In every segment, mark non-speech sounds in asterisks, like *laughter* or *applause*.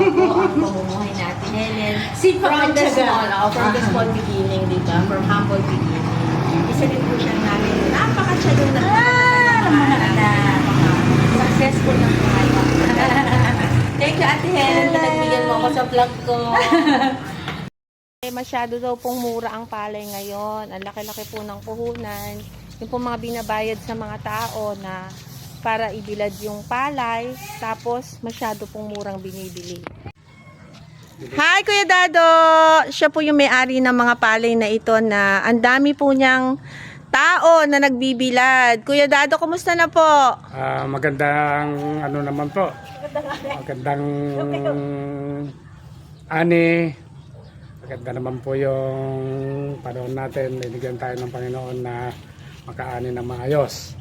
ang pamumuhay natin. Helen, Sipag from the small, oh, from the small beginning, di ba? From humble beginning. Isa din po siya namin. Napaka-tiyagong na. Ah, Successful na buhay. *laughs* Thank you, Ate Helen, na nagbigyan mo ako sa vlog ko. *laughs* Eh, masyado daw pong mura ang palay ngayon. Ang laki-laki po ng puhunan. Yung po mga binabayad sa mga tao na para ibilad yung palay. Tapos, masyado pong murang binibili. Hi, Kuya Dado! Siya po yung may-ari ng mga palay na ito na ang dami po niyang tao na nagbibilad. Kuya Dado, kumusta na po? Ah, magandang ano naman po. Magandang ani. Maganda naman po yung panahon natin. Binigyan tayo ng Panginoon na makaani ng maayos.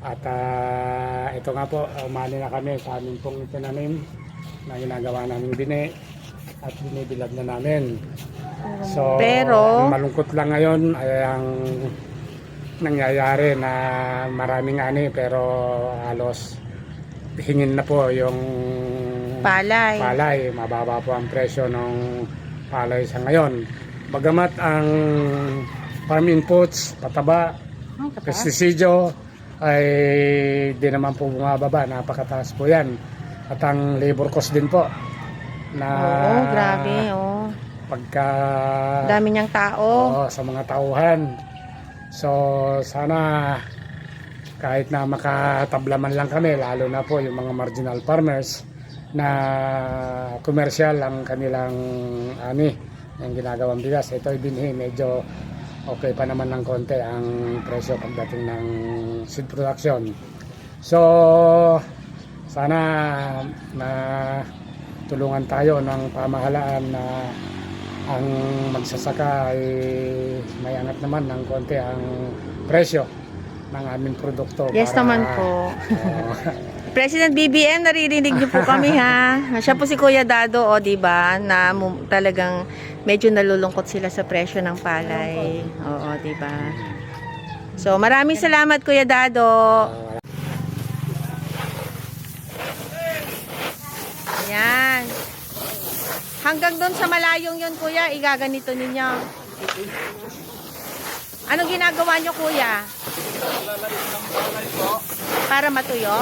At ah, ito nga po, umani na kami sa aming pong tinanim na ginagawa namin bini at binibilad na namin. So, Pero- malungkot lang ngayon ay ang nangyayari na maraming ani pero halos hingin na po yung Palay. palay. Mababa po ang presyo ng palay sa ngayon. Bagamat ang farm inputs, pataba, pestisidyo ay di naman po bumababa. Napakataas po yan. At ang labor cost din po na Oo, grabe. Oh. pagka Dami niyang tao. Oo, sa mga tauhan. So, sana kahit na makatablaman lang kami, lalo na po yung mga marginal farmers na komersyal ang kanilang ani yung ginagawang bigas. Ito binhi, medyo okay pa naman ng konti ang presyo pagdating ng seed production. So, sana na tulungan tayo ng pamahalaan na ang magsasaka ay may angat naman ng konti ang presyo ng aming produkto. Yes naman po. *laughs* President BBM, naririnig niyo po kami ha. Siya po si Kuya Dado, o di ba, na talagang medyo nalulungkot sila sa presyo ng palay. Oo, di ba? So, maraming salamat Kuya Dado. Ayan. Hanggang doon sa malayong yun, Kuya, igaganito ninyo. Anong ginagawa nyo, Kuya? Para matuyo?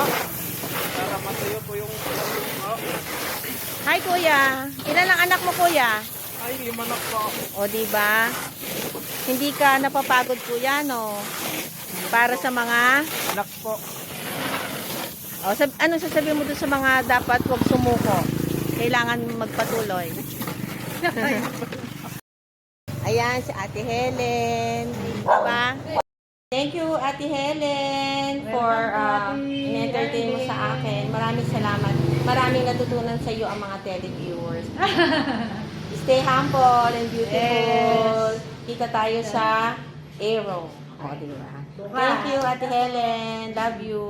Hi kuya. Ilan ang anak mo kuya? Ay, lima na po. O di ba? Hindi ka napapagod kuya no? Para sa mga Anak po. O sab ano sasabihin mo doon sa mga dapat wag sumuko? Kailangan magpatuloy. *laughs* Ayan si Ate Helen, di ba? Thank you Ate Helen for uh, in-entertain mo sa akin. Maraming salamat. Maraming natutunan sa iyo ang mga televiewers. *laughs* Stay humble and beautiful. Kita tayo sa Aero. O, di ba? Thank you, Ate Helen. Love you.